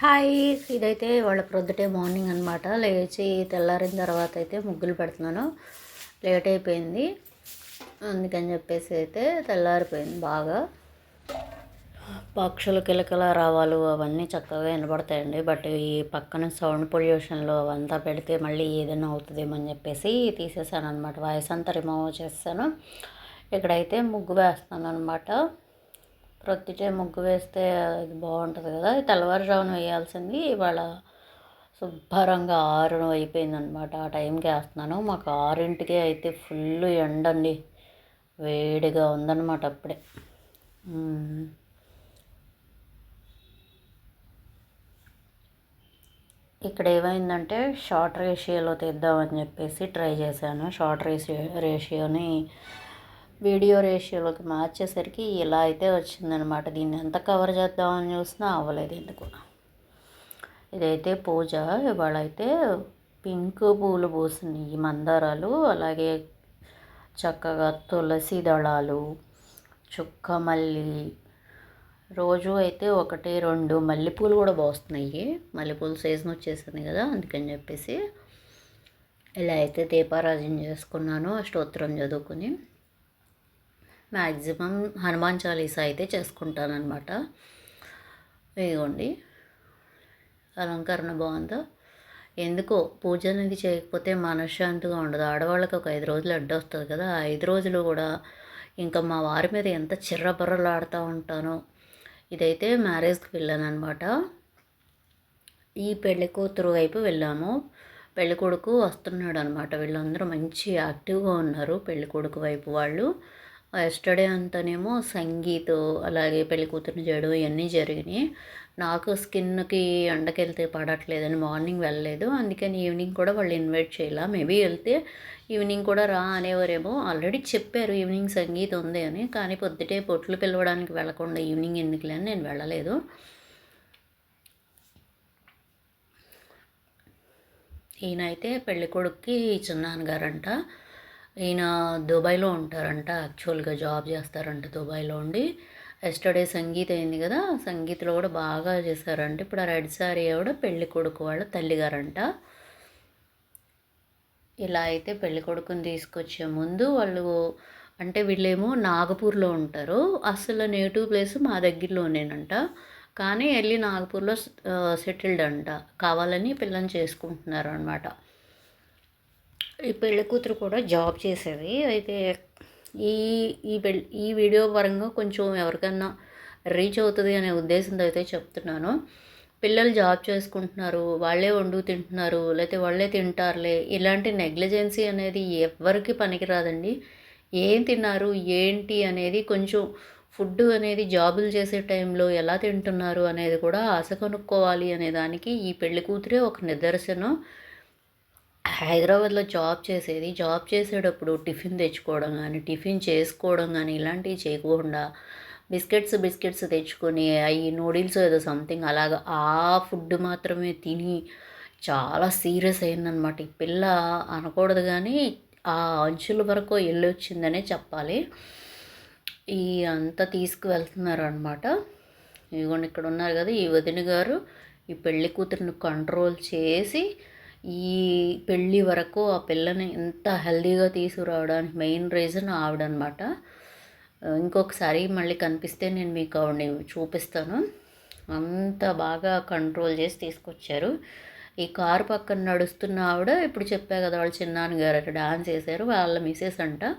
Hi. ఇదైతే వాళ్ళ ప్రొద్దుటే morning అనమాట లేచి తెల్లారిన తర్వాత అయితే ముగ్గులు పెడుతున్నాను. లేట్ అయిపోయింది. అందుకని చెప్పేసి అయితే తెల్లారిపోయింది బాగా. పక్షులు కిలకల రావాలు అవన్నీ చక్కగా వినపడతాయండి బట్ ఈ పక్కన సౌండ్ పొల్యూషన్లో అవంతా పెడితే మళ్ళీ ఏదైనా అవుతుందేమో అని చెప్పేసి తీసేసాను అనమాట వాయిస్ అంతా రిమూవ్ చేస్తాను ఇక్కడైతే ముగ్గు వేస్తాను అనమాట ప్రొద్దుటే ముగ్గు వేస్తే అది బాగుంటుంది కదా. తెల్లవారుజామున వేయాల్సింది ఇవాళ శుభ్రంగా ఆరు అయిపోయిందనమాట ఆ టైంకి వేస్తున్నాను. మాకు ఆరింటికి అయితే ఫుల్ ఎండండి. వేడిగా ఉందన్నమాట అప్పుడే. ఇక్కడ ఏమైందంటే షార్ట్ రేషియోలో తీద్దామని చెప్పేసి ట్రై చేశాను. షార్ట్ రేషియో రేషియోని వీడియో రేషియోలోకి మార్చేసరికి ఇలా అయితే వచ్చిందనమాట దీన్ని ఎంత కవర్ చేద్దామని చూసినా అవ్వలేదు ఎందుకు? ఇదైతే పూజ. ఇవాళ అయితే పింక్ పూలు పూసినాయి మందారాలు. అలాగే చక్కగా తులసి దళాలు చుక్క మల్లి. రోజు అయితే ఒకటి రెండు మల్లెపూలు కూడా పోస్తున్నాయి. మల్లెపూలు సీజన్ వచ్చేసింది కదా అందుకని చెప్పేసి ఇలా అయితే దీపారాజన చేసుకున్నాను స్తోత్రం చదువుకుని. మ్యాక్సిమం హనుమాన్ చాలీసా అయితే చేసుకుంటానమాట ఇదిగోండి. అలంకరణ బాగుందా? ఎందుకో పూజ అనేది చేయకపోతే మనశ్శాంతిగా ఉండదు. ఆడవాళ్ళకి ఒక ఐదు రోజులు అడ్డు వస్తుంది కదా. ఆ ఐదు రోజులు కూడా ఇంకా మా వారి మీద ఎంత చిర్రబర్రలాడుతూ ఉంటానో. ఇదైతే మ్యారేజ్కి వెళ్ళాను అనమాట ఈ పెళ్ళి కూతురు వైపు వెళ్ళాము. పెళ్ళి కొడుకు వస్తున్నాడు అనమాట వీళ్ళందరూ మంచి యాక్టివ్గా ఉన్నారు పెళ్ళి కొడుకు వైపు వాళ్ళు. ఎస్టర్డే అంతానేమో సంగీత్ అలాగే పెళ్ళి కూతురు చేయడం ఇవన్నీ జరిగినాయి. నాకు స్కిన్కి ఎండకెళ్తే పడట్లేదని మార్నింగ్ వెళ్ళలేదు. అందుకని ఈవినింగ్ కూడా వాళ్ళు ఇన్వైట్ చేయాల. మేబీ వెళ్తే ఈవినింగ్ కూడా రా అనేవారేమో ఆల్రెడీ చెప్పారు ఈవినింగ్ సంగీతం ఉంది అని. కానీ పొద్దుటే పొట్లు పిలవడానికి వెళ్ళకుండా ఈవినింగ్ ఎందుకులే అని నేను వెళ్ళలేదు. ఈయన అయితే పెళ్ళి చిన్నాన్నగారంట. ఈయన దుబాయ్లో ఉంటారంట. యాక్చువల్గా జాబ్ చేస్తారంట దుబాయ్లో ఉండి. ఎస్టర్డే సంగీత్ అయింది కదా సంగీత్లో కూడా బాగా చేశారంట. ఇప్పుడు ఆ రెడ్ సారీ ఆవిడ పెళ్ళి కొడుకు వాళ్ళ తల్లిగారంట. ఇలా అయితే పెళ్ళి కొడుకుని తీసుకొచ్చే ముందు వాళ్ళు అంటే వీళ్ళేమో నాగపూర్లో ఉంటారు. అసలు నేటివ్ ప్లేస్ మా దగ్గరలోనేనంట. కానీ వెళ్ళి నాగపూర్లో సెటిల్డ్ అంట. కావాలని పిల్లని చేసుకుంటున్నారు అనమాట ఈ పెళ్ళి కూతురు కూడా జాబ్ చేసేది. అయితే ఈ ఈ పెళ్ళి ఈ వీడియో పరంగా కొంచెం ఎవరికన్నా రీచ్ అవుతుంది అనే ఉద్దేశంతో అయితే చెప్తున్నాను. పిల్లలు జాబ్ చేసుకుంటున్నారు వాళ్ళే వండు తింటున్నారు లేకపోతే వాళ్ళే తింటారులే. ఇలాంటి నెగ్లిజెన్సీ అనేది ఎవరికి పనికిరాదండి. ఏం తిన్నారు ఏంటి అనేది కొంచెం ఫుడ్ అనేది జాబులు చేసే టైంలో ఎలా తింటున్నారు అనేది కూడా ఆశ కొనుక్కోవాలి అనే దానికి ఈ పెళ్ళి కూతురే ఒక నిదర్శనం. హైదరాబాద్లో జాబ్ చేసేది జాబ్ చేసేటప్పుడు టిఫిన్ తెచ్చుకోవడం కానీ టిఫిన్ చేసుకోవడం కానీ ఇలాంటివి చేయకుండా బిస్కెట్స్ బిస్కెట్స్ తెచ్చుకొని అవి నూడిల్స్ ఏదో సంథింగ్ అలాగా ఆ ఫుడ్ మాత్రమే తిని చాలా సీరియస్ అయిందనమాట ఈ పిల్ల అనకూడదు కానీ ఆ అంచుల వరకు వెళ్ళొచ్చిందనే చెప్పాలి. ఈ అంతా తీసుకువెళ్తున్నారు అనమాట ఇదిగోండి ఇక్కడ ఉన్నారు కదా ఈ వదిన గారు. ఈ పెళ్ళి కూతురిని కంట్రోల్ చేసి ఈ పెళ్ళి వరకు ఆ పిల్లని ఎంత హెల్దీగా తీసుకురావడానికి మెయిన్ రీజన్ ఆవిడనమాట. ఇంకొకసారి మళ్ళీ కనిపిస్తే నేను మీకు ఆవిడని చూపిస్తాను. అంత బాగా కంట్రోల్ చేసి తీసుకొచ్చారు. ఈ కారు పక్కన నడుస్తున్న ఆవిడ ఇప్పుడు చెప్పా కదా వాళ్ళు చిన్నాన్న గారు డాన్స్ చేశారు వాళ్ళ మిసెస్ అంట.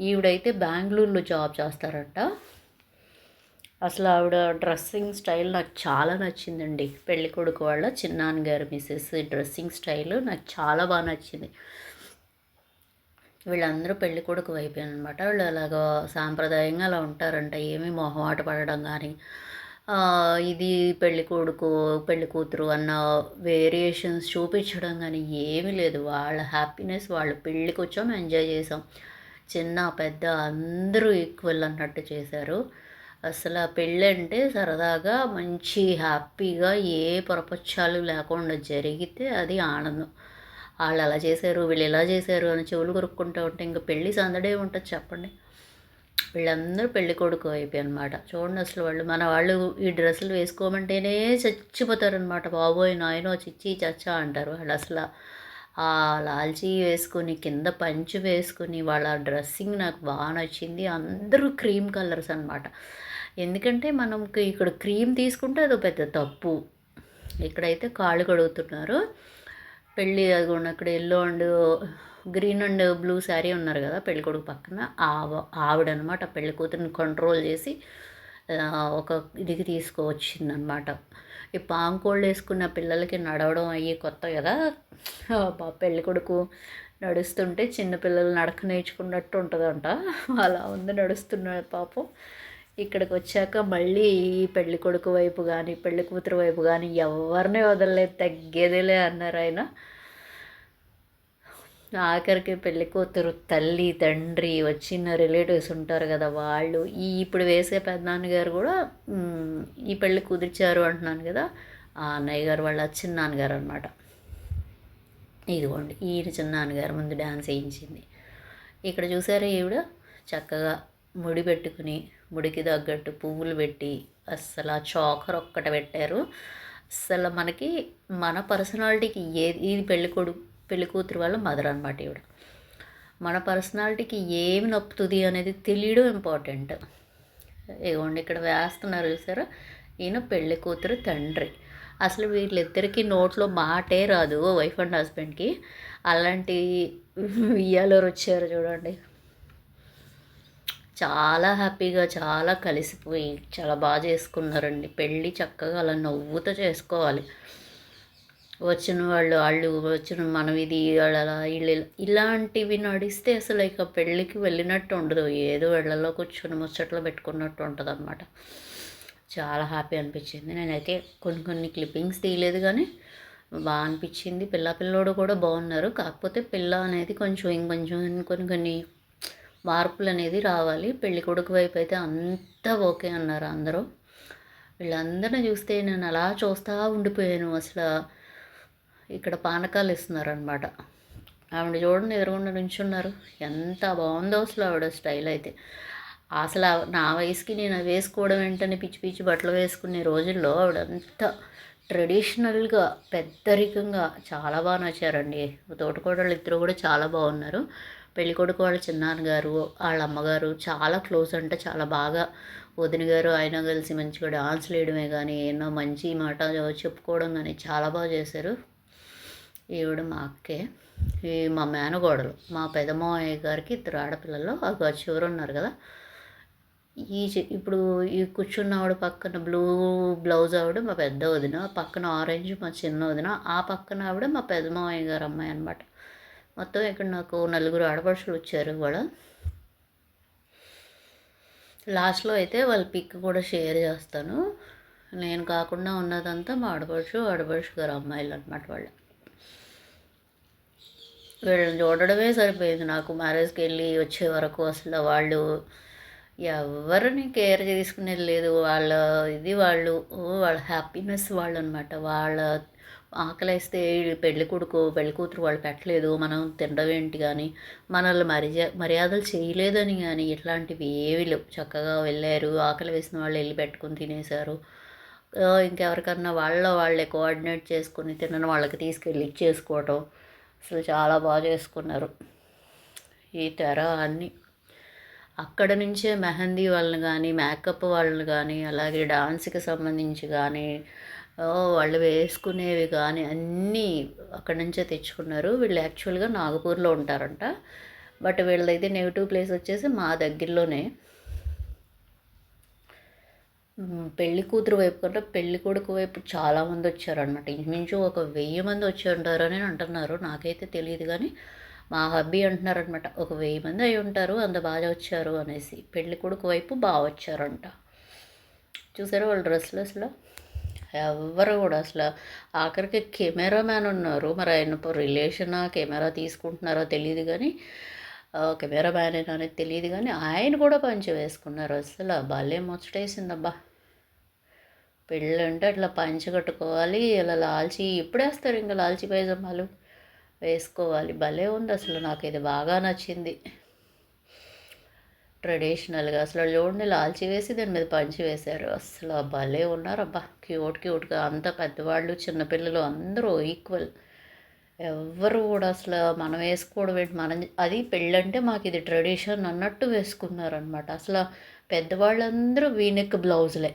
ఈవిడైతే బెంగళూరులో జాబ్ చేస్తారంట. అసలు ఆవిడ డ్రెస్సింగ్ స్టైల్ నాకు చాలా నచ్చిందండి. పెళ్ళి కొడుకు వాళ్ళ చిన్నాన్నగారు మిసెస్ డ్రెస్సింగ్ స్టైల్ నాకు చాలా బాగా నచ్చింది. వీళ్ళందరూ పెళ్ళి కొడుకు అనమాట వీళ్ళు అలాగ సాంప్రదాయంగా అలా ఉంటారంట. ఏమీ మొహమాట పడడం కానీ ఇది పెళ్ళి కొడుకు పెళ్ళి కూతురు అన్న వేరియేషన్స్ చూపించడం కానీ ఏమీ లేదు. వాళ్ళ హ్యాపీనెస్ వాళ్ళు పెళ్ళికి వచ్చాం ఎంజాయ్ చేసాం. చిన్న పెద్ద అందరూ ఈక్వల్ అన్నట్టు చేశారు. అసలు ఆ పెళ్ళి అంటే సరదాగా మంచి హ్యాపీగా ఏ పొరపచ్చాలు లేకుండా జరిగితే అది ఆనందం. వాళ్ళు అలా చేశారు వీళ్ళు ఇలా చేశారు అని చెవులు కొరుక్కుంటూ ఉంటే ఇంకా పెళ్ళి సందడే ఉంటుంది చెప్పండి. వీళ్ళందరూ పెళ్ళి కొడుకు అయిపోయి అనమాట చూడండి అసలు వాళ్ళు మన వాళ్ళు ఈ డ్రెస్సులు వేసుకోమంటేనే చచ్చిపోతారనమాట బాబోయ్ నాయనో చిచ్చి చచ్చా అంటారు వాళ్ళు అసలు. ఆ లాల్చీ వేసుకొని కింద పంచి వేసుకుని వాళ్ళ డ్రెస్సింగ్ నాకు బాగా నచ్చింది. అందరూ క్రీమ్ కలర్స్ అనమాట ఎందుకంటే మనకి ఇక్కడ క్రీమ్ తీసుకుంటే అది పెద్ద తప్పు. ఇక్కడైతే కాళ్ళు కడుగుతున్నారు. పెళ్ళి అది కూడా అక్కడ yellow and green and blue sari ఉన్నారు కదా పెళ్ళికొడుకు పక్కన. ఆవ ఆవిడనమాట పెళ్ళి కూతురిని కంట్రోల్ చేసి ఒక ఇదికి తీసుకువచ్చిందనమాట. ఈ పాంకోళ్ళు వేసుకున్న పిల్లలకి నడవడం అయ్యి కొత్త కదా. పెళ్ళి కొడుకు నడుస్తుంటే చిన్నపిల్లలు నడక నేర్చుకున్నట్టు ఉంటుందంట. అలా ఉంది నడుస్తున్నాడు పాపం. ఇక్కడికి వచ్చాక మళ్ళీ ఈ పెళ్ళి కొడుకు వైపు కానీ పెళ్ళి కూతురు వైపు కానీ ఎవరిని వదలలేదు తగ్గేదేలే అన్నారు ఆయన. ఆఖరికి పెళ్ళి కూతురు తల్లి తండ్రి వచ్చిన రిలేటివ్స్ ఉంటారు కదా వాళ్ళు. ఈ ఇప్పుడు వేసే పెద్దనాన్నగారు కూడా ఈ పెళ్ళి కుదిర్చారు అంటున్నాను కదా ఆ అన్నయ్య గారు వాళ్ళ చిన్న నాన్నగారు అనమాట ఇదిగోండి ఈయన చిన్న నాన్నగారు ముందు డ్యాన్స్ వేయించింది. ఇక్కడ చూసారా ఈవిడ? చక్కగా ముడి పెట్టుకుని ముడికి తగ్గట్టు పువ్వులు పెట్టి అస్సలు ఆ చోకర్ ఒక్కట పెట్టారు. అస్సలు మనకి మన పర్సనాలిటీకి ఏది ఇది పెళ్ళికొడు పెళ్ళి కూతురు వాళ్ళ మదర్ అనమాట ఈవిడ. మన పర్సనాలిటీకి ఏమి నొప్పుతుంది అనేది తెలియడం ఇంపార్టెంట్. ఇవ్వండి ఇక్కడ వేస్తున్నారు చూసారా? ఈయన పెళ్ళి కూతురు తండ్రి. అసలు వీళ్ళిద్దరికీ నోట్లో మాటే రాదు వైఫ్ అండ్ హస్బెండ్కి. అలాంటి వియ్యాలోరు వచ్చారు చూడండి. చాలా హ్యాపీగా చాలా కలిసిపోయి చాలా బాగా చేసుకున్నారండి. పెళ్ళి చక్కగా అలా నవ్వుతో చేసుకోవాలి. వచ్చిన వాళ్ళు వాళ్ళు వచ్చిన మనం ఇది అలా వీళ్ళు ఇలాంటివి నడిస్తే అసలు ఇక పెళ్ళికి వెళ్ళినట్టు ఉండదు. ఏదో వెళ్ళలో కూర్చొని ముచ్చట్లో పెట్టుకున్నట్టు ఉంటుంది అనమాట చాలా హ్యాపీ అనిపించింది. నేనైతే కొన్ని కొన్ని క్లిప్పింగ్స్ తీయలేదు కానీ బాగా అనిపించింది. పిల్ల పిల్లోడు కూడా బాగున్నారు. కాకపోతే పిల్ల అనేది కొంచెం ఇంకొంచెం కొన్ని కొన్ని మార్పులు అనేది రావాలి. పెళ్ళి కొడుకు వైపు అయితే అంతా ఓకే అన్నారు అందరూ. వీళ్ళందరిని చూస్తే నేను అలా చూస్తూ ఉండిపోయాను అసలు. ఇక్కడ పానకాలు ఇస్తున్నారనమాట ఆవిడ చూడండి ఎదురుగుండా నుంచున్నారు. ఎంత బాగుందో అసలు ఆవిడ స్టైల్ అయితే. అసలు నా వయసుకి నేను వేసుకోవడం ఏంటని పిచ్చి పిచ్చి బట్టలు వేసుకునే రోజుల్లో ఆవిడ అంత ట్రెడిషనల్గా పెద్దరికంగా చాలా బాగా నచ్చారండి. తోటకోడళ్ళు ఇద్దరు కూడా చాలా బాగున్నారు. పెళ్ళికొడుకు వాళ్ళ చిన్నాన్నగారు వాళ్ళ అమ్మగారు చాలా క్లోజ్ అంటే చాలా బాగా. వదిన గారు ఆయన కలిసి మంచిగా డాన్స్ వేయడమే కానీ ఎన్నో మంచి మాట చెప్పుకోవడం కానీ చాలా బాగా చేశారు. ఈవిడ మా అక్కే. ఈ మా మేనగోడలు మా పెదమావయ్య గారికి ఇద్దరు ఆడపిల్లలు ఒక చివరు ఉన్నారు కదా. ఈ ఇప్పుడు ఈ కూర్చున్న ఆవిడ పక్కన బ్లూ బ్లౌజ్ ఆవిడ మా పెద్ద వదిన పక్కన ఆరెంజ్ మా చిన్న వదిన ఆ పక్కన ఆవిడ మా పెదమావయ్య గారు అమ్మాయి అనమాట మొత్తం ఇక్కడ నాకు నలుగురు ఆడపడుచులు వచ్చారు కూడా లాస్ట్లో అయితే వాళ్ళ పిక్ కూడా షేర్ చేస్తాను. నేను కాకుండా ఉన్నదంతా మా ఆడపడుచు ఆడపడుచు గారు అమ్మాయిలు అనమాట వాళ్ళు. వీళ్ళని చూడడమే సరిపోయింది నాకు. మ్యారేజ్కి వెళ్ళి వచ్చే వరకు అసలు వాళ్ళు ఎవరిని కేర్ తీసుకునేది లేదు. వాళ్ళ ఇది వాళ్ళు వాళ్ళ హ్యాపీనెస్ వాళ్ళు అనమాట వాళ్ళ ఆకలిస్తే పెళ్ళి కొడుకు పెళ్ళి కూతురు వాళ్ళు పెట్టలేదు మనం తినడం ఏంటి కానీ మనల్ని మర్యా మర్యాదలు చేయలేదని కానీ ఇట్లాంటివి ఏవి లేవు. చక్కగా వెళ్ళారు ఆకలి వేసిన వాళ్ళు వెళ్ళి పెట్టుకుని తినేశారు. ఇంకెవరికన్నా వాళ్ళ వాళ్ళే కోఆర్డినేట్ చేసుకుని తినని వాళ్ళకి తీసుకెళ్ళి ఇచ్చేసుకోవటం అసలు చాలా బాగా చేసుకున్నారు. ఈ తెర అన్నీ. అక్కడ నుంచే మెహందీ వాళ్ళని కానీ మేకప్ వాళ్ళని కానీ అలాగే డాన్స్కి సంబంధించి కానీ వాళ్ళు వేసుకునేవి కానీ అన్నీ అక్కడ నుంచే తెచ్చుకున్నారు. వీళ్ళు యాక్చువల్గా నాగపూర్లో ఉంటారంట. బట్ వీళ్ళదైతే నెగిటివ్ ప్లేస్ వచ్చేసి మా దగ్గరలోనే. పెళ్ళి కూతురు వైపు కంటే పెళ్ళి కొడుకు వైపు చాలామంది వచ్చారనమాట ఇంచుమించు ఒక వెయ్యి మంది వచ్చి ఉంటారని అంటున్నారు. నాకైతే తెలియదు కానీ మా హబ్బీ అంటున్నారనమాట ఒక వెయ్యి మంది అయి ఉంటారు అంత బాగా వచ్చారు అనేసి. పెళ్ళి కొడుకు వైపు బాగా వచ్చారంట. చూసారు వాళ్ళ డ్రెస్సులు అసలు? ఎవరు కూడా అసలు. ఆఖరికి కెమెరా మ్యాన్ ఉన్నారు. మరి ఆయన రిలేషనా కెమెరా తీసుకుంటున్నారో తెలియదు కానీ కెమెరా మ్యాన్ అనేది తెలియదు కానీ ఆయన కూడా పంచి వేసుకున్నారు. అసలు భలే ముచ్చటేసిందబ్బా. పెళ్ళంటే అట్లా పంచి కట్టుకోవాలి ఇలా లాల్చి ఎప్పుడేస్తారు ఇంకా లాల్చి పైజమ్మాలు వేసుకోవాలి. భలే ఉంది అసలు. నాకు ఇది బాగా నచ్చింది. ట్రెడిషనల్గా అసలు చూడండి లాల్చి వేసి దాని మీద పంచి వేశారు. అసలు భలే ఉన్నారు అబ్బా క్యూట్ క్యూట్గా అంత పెద్దవాళ్ళు చిన్నపిల్లలు అందరూ ఈక్వల్ ఎవ్వరు కూడా అసలు మనం వేసుకోవడం ఏంటి? మనం అది పెళ్ళంటే మాకు ఇది ట్రెడిషన్ అన్నట్టు వేసుకున్నారనమాట అసలు పెద్దవాళ్ళందరూ వీనెక్ బ్లౌజులే.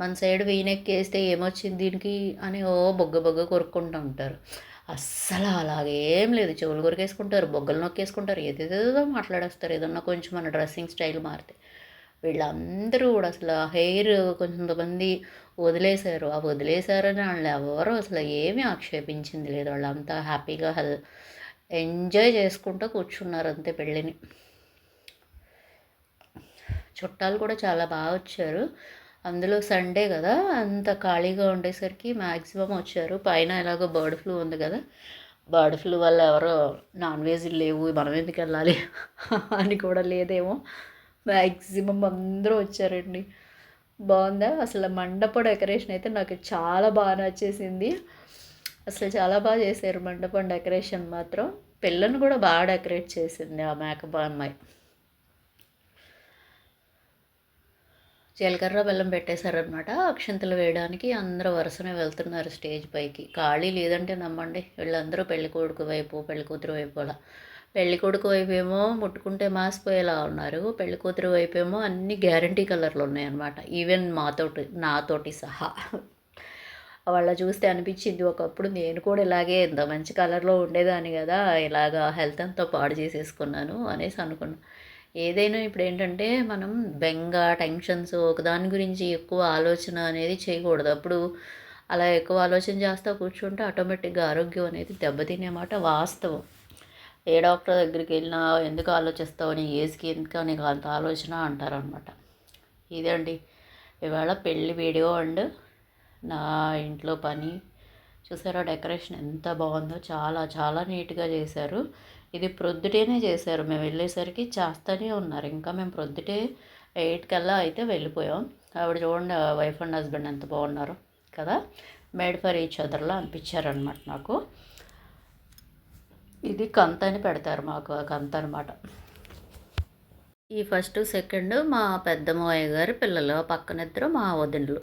మన సైడ్ వీనెక్ వేస్తే ఏమొచ్చింది దీనికి అని ఓ బొగ్గ బొగ్గ కొరుక్కుంటూ ఉంటారు. అస్సలు అలాగేం లేదు. చెవులు కొరికేసుకుంటారు బొగ్గలు నొక్కేసుకుంటారు ఏదేదో మాట్లాడేస్తారు. ఏదన్నా కొంచెం మన డ్రెస్సింగ్ స్టైల్ మారితే వీళ్ళందరూ కూడా అసలు ఆ హెయిర్ కొంతమంది వదిలేశారు. ఆ వదిలేశారని వాళ్ళు ఎవరు అసలు ఏమీ ఆక్షేపించింది లేదు. వాళ్ళంతా హ్యాపీగా హెల్ ఎంజాయ్ చేసుకుంటూ కూర్చున్నారు అంతే పెళ్ళిని. చుట్టాలు కూడా చాలా బాగా వచ్చారు. అందులో సండే కదా అంత ఖాళీగా ఉండేసరికి మ్యాక్సిమం వచ్చారు. పైన ఎలాగో బర్డ్ ఫ్లూ ఉంది కదా బర్డ్ ఫ్లూ వల్ల ఎవరో నాన్ వెజ్ లేవు మనం ఎందుకు వెళ్ళాలి అని కూడా లేదేమో. మ్యాక్సిమం అందరూ వచ్చారండి. బాగుందా? అసలు మండప డెకరేషన్ అయితే నాకు చాలా బాగా నచ్చేసింది. అసలు చాలా బాగా చేశారు మండపం డెకరేషన్ మాత్రం. పిల్లను కూడా బాగా డెకరేట్ చేసింది ఆ మేకప్ అమ్మాయి. జీలకర్ర బెల్లం పెట్టేశారనమాట అక్షంతలు వేయడానికి అందరూ వరుసనే వెళ్తున్నారు స్టేజ్ పైకి. ఖాళీ లేదంటే నమ్మండి. వీళ్ళందరూ పెళ్ళి కొడుకు వైపు పెళ్ళి కూతురు వైపు అలా. పెళ్ళి కొడుకు వైపు ఏమో ముట్టుకుంటే మాసిపోయేలా ఉన్నారు. పెళ్ళి కూతురు వైపు ఏమో అన్ని గ్యారంటీ కలర్లు ఉన్నాయన్నమాట. ఈవెన్ మాతోటి నాతోటి సహా. వాళ్ళ చూస్తే అనిపించింది ఒకప్పుడు నేను కూడా ఇలాగే ఎంత మంచి కలర్లో ఉండేదాన్ని కదా ఇలాగా హెల్త్ అంతా పాడు చేసేసుకున్నాను అనేసి అనుకున్నాను ఏదైనా ఇప్పుడు ఏంటంటే మనం బెంగ టెన్షన్స్ ఒకదాని గురించి ఎక్కువ ఆలోచన అనేది చేయకూడదు. అప్పుడు అలా ఎక్కువ ఆలోచన చేస్తూ కూర్చుంటే ఆటోమేటిక్గా ఆరోగ్యం అనేది దెబ్బతినే మాట వాస్తవం. ఏ డాక్టర్ దగ్గరికి వెళ్ళినా ఎందుకు ఆలోచిస్తావు? నీ ఏజ్కి ఎందుకు నీకు అంత ఆలోచన అంటారనమాట ఇదండి ఇవాళ పెళ్ళి వీడియో అండ్ నా ఇంట్లో పని. చూసారా డెకరేషన్ ఎంత బాగుందో? చాలా చాలా నీట్గా చేశారు. ఇది ప్రొద్దుటేనే చేశారు. మేము వెళ్ళేసరికి చేస్తూనే ఉన్నారు. ఇంకా మేము ప్రొద్దుటే ఎయిట్ కల్లా అయితే వెళ్ళిపోయాం. ఆవిడ చూడండి వైఫ్ అండ్ హస్బెండ్ ఎంత బాగున్నారు కదా? మేడ్ ఫర్ ఈచ్ అదర్లా అనిపించారనమాట నాకు. ఇది కంత అని పెడతారు మాకు కంత అనమాట ఈ ఫస్ట్ సెకండ్ మా పెద్దమ్మయ్య గారి పిల్లలు పక్కన ఇద్దరు మా వదినలు.